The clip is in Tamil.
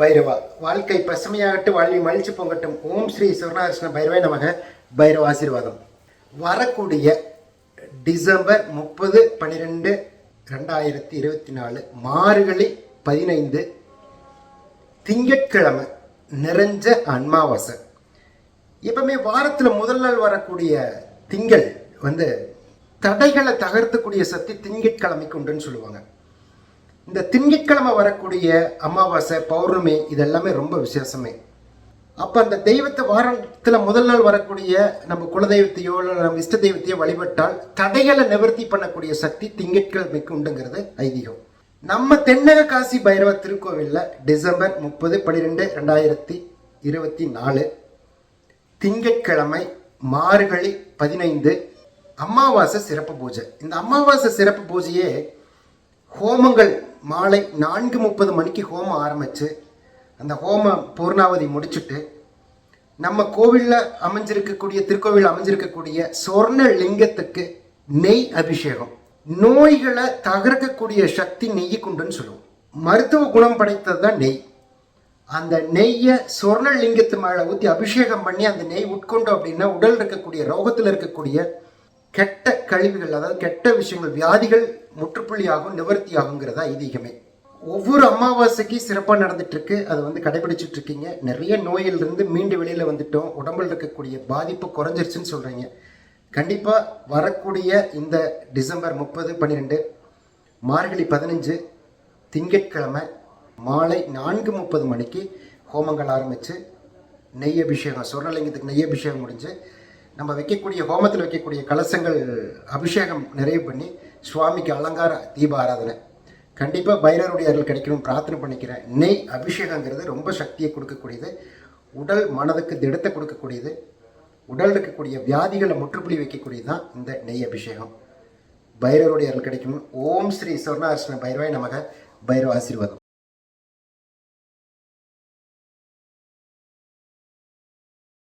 பைரவா. வாழ்க்கை பசுமையாகட்டும் வாழ்வி மகிழ்ச்சி பொங்கட்டும். ஓம் ஸ்ரீ சுவர்ணகிருஷ்ண பைரவாய் நமக. பைரவ ஆசீர்வாதம். வரக்கூடிய டிசம்பர் முப்பது பன்னிரெண்டு ரெண்டாயிரத்தி இருபத்தி நாலு மார்கழி பதினைந்து திங்கட்கிழமை நிறைஞ்ச அன்மாவாசை எப்பவுமே வாரத்தில் முதல் நாள் வரக்கூடிய திங்கள் வந்து தடைகளை தகர்த்தக்கூடிய சக்தி திங்கட்கிழமைக்கு உண்டுன்னு சொல்லுவாங்க. இந்த திங்கட்கிழமை வரக்கூடிய அமாவாசை பௌர்ணமி இதெல்லாமே ரொம்ப விசேஷமே. அப்போ அந்த தெய்வத்தை வாரத்தில் முதல் நாள் வரக்கூடிய நம்ம குலதெய்வத்தையோ இல்லை நம்ம இஷ்ட தெய்வத்தையோ வழிபட்டால் தடைகளை நிவர்த்தி பண்ணக்கூடிய சக்தி திங்கட்கிழமைக்கு உண்டுங்கிறது ஐதீகம். நம்ம தென்னக காசி பைரவ திருக்கோவிலில் டிசம்பர் முப்பது பன்னிரெண்டு ரெண்டாயிரத்தி இருபத்தி நாலு. திங்கட்கிழமை மார்கழி பதினைந்து அமாவாசை சிறப்பு பூஜை. இந்த அமாவாசை சிறப்பு பூஜையே ஹோமங்கள் மாலை நான்கு முப்பது மணிக்கு ஹோமம் ஆரம்பித்து அந்த ஹோமம் பூர்ணாவதி முடிச்சுட்டு நம்ம கோவிலில் அமைஞ்சிருக்கக்கூடிய திருக்கோவில் அமைஞ்சிருக்கக்கூடிய சொர்ண லிங்கத்துக்கு நெய் அபிஷேகம். நோய்களை தகர்க்கக்கூடிய சக்தி நெய்யுக்குண்டுன்னு சொல்லுவோம். மருத்துவ குணம் படைத்தது தான் நெய். அந்த நெய்யை சொர்ணலிங்கத்து மேலே ஊற்றி அபிஷேகம் பண்ணி அந்த நெய் உட்கொண்டோம் அப்படின்னா உடல் இருக்கக்கூடிய ரோகத்தில் இருக்கக்கூடிய கெட்ட கழிவுகள் அதாவது கெட்ட விஷயங்கள் வியாதிகள் முற்றுப்புள்ளியாகும் நிவர்த்தியாகுங்கிறதா ஐதீகமே. ஒவ்வொரு அமாவாசைக்கு சிறப்பாக நடந்துட்டு இருக்கு அதை வந்து கடைபிடிச்சிட்டு இருக்கீங்க நிறைய நோயிலிருந்து மீண்டு வெளியில் வந்துட்டோம். உடம்புல இருக்கக்கூடிய பாதிப்பு குறைஞ்சிருச்சுன்னு சொல்கிறீங்க கண்டிப்பாக வரக்கூடிய இந்த டிசம்பர் முப்பது பன்னிரெண்டு மார்கழி பதினஞ்சு திங்கட்கிழமை மாலை நான்கு முப்பது மணிக்கு ஹோமங்கள் ஆரம்பித்து நெய் அபிஷேகம் சொர்ணலிங்கத்துக்கு நெய் அபிஷேகம் முடிஞ்சு நம்ம வைக்கக்கூடிய ஹோமத்தில் வைக்கக்கூடிய கலசங்கள் அபிஷேகம் நிறைவு பண்ணி சுவாமிக்கு அலங்கார தீப ஆராதனை கண்டிப்பாக பைரவருடைய அருள் கிடைக்கணும் பிரார்த்தனை பண்ணிக்கிறேன். நெய் அபிஷேகங்கிறது ரொம்ப சக்தியை கொடுக்கக்கூடியது. உடல் மனதுக்கு திடத்தை கொடுக்கக்கூடியது. உடல் இருக்கக்கூடிய வியாதிகளை முற்றுப்புள்ளி வைக்கக்கூடியது தான் இந்த நெய் அபிஷேகம். பைரவருடைய அருள் கிடைக்கணும். ஓம் ஸ்ரீ சொர்ணார்ஷ்ண பைரவாய் நமக. பைரவ ஆசீர்வாதம்.